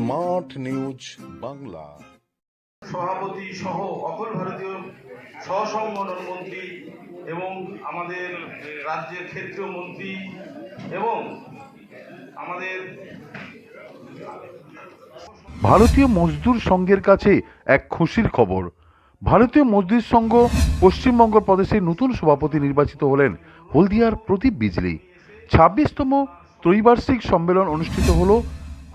Smart news Bangla. সভাপতি সহ অখিল ভারতীয় সহসংগঠন মন্ত্রী এবং আমাদের রাজ্যের ক্ষেত্রীয় মন্ত্রী এবং আমাদের ভারতীয় মজদুর সংঘের কাছে এক খুশির খবর। ভারতীয় মজদুর সংঘ পশ্চিমবঙ্গ প্রদেশের নতুন সভাপতি নির্বাচিত হলেন হলদিয়ার প্রদীপ বিজলি। ছাব্বিশতম ত্রৈবার্ষিক সম্মেলন অনুষ্ঠিত হল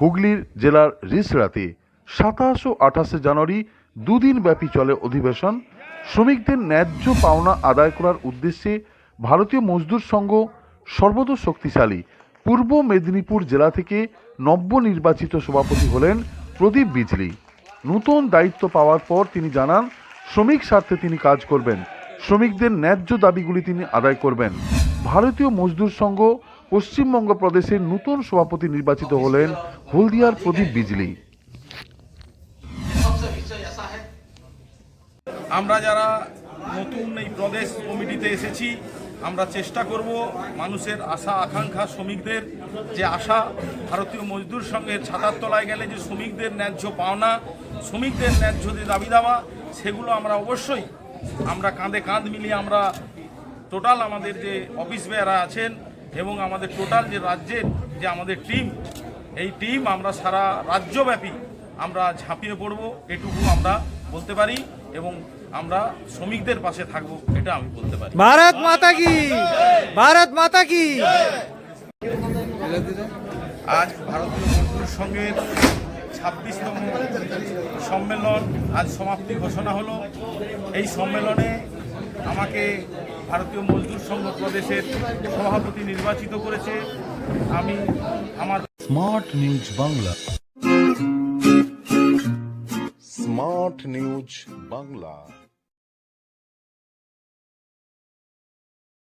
হুগলির জেলার রিসরাতে সাতাশ ও আঠাশে জানুয়ারি দুদিন ব্যাপী চলে অধিবেশন। শ্রমিকদের ন্যায্য পাওনা আদায় করার উদ্দেশ্যে ভারতীয় মজদুর সংঘ সর্বত শক্তিশালী। পূর্ব মেদিনীপুর জেলা থেকে নবনির্বাচিত সভাপতি হলেন প্রদীপ বিজলি। নতুন দায়িত্ব পাওয়ার পর তিনি জানান, শ্রমিক স্বার্থে তিনি কাজ করবেন। শ্রমিকদের ন্যায্য দাবিগুলি তিনি আদায় করবেন। ভারতীয় মজদুর সংঘ পশ্চিমবঙ্গ প্রদেশের নতুন সভাপতি নির্বাচিত হলেন হলদিয়ার প্রদীপ বিজলি। আমরা যারা নতুন এই প্রদেশ কমিটিতে এসেছি, আমরা চেষ্টা করব মানুষের আশা, আকাঙ্ক্ষা, শ্রমিকদের যে আশা, ভারতীয় মজদুর সঙ্গে ছাতার তলায় গেলে যে শ্রমিকদের ন্যায্য পাওনা, শ্রমিকদের ন্যায্য যে দাবি দাওয়া, সেগুলো আমরা অবশ্যই, আমরা কাঁধে কাঁধ মিলিয়ে আমরা টোটাল আমাদের যে অফিস বেয়ারা আছেন এবং আমাদের টোটাল যে রাজ্যের যে আমাদের টিম এই টিম আমরা সারা রাজ্যব্যাপী আমরা ঝাঁপিয়ে পড়ব এটুকু আমরা বলতে পারি এবং আমরা শ্রমিকদের পাশে থাকব এটা আমি বলতে পারি। ভারত মাতা কি? ভারত মাতা কি? আজ ভারতীয় মজদুর সংঘের ছাব্বিশতম সম্মেলন আজ সমাপ্তি ঘোষণা হলো। এই সম্মেলনে আমাকে ভারতীয় মজদুর সংঘ প্রদেশের সভাপতি নির্বাচিত করেছে। আমি আমার smart news Bangla. Smart news Bangla.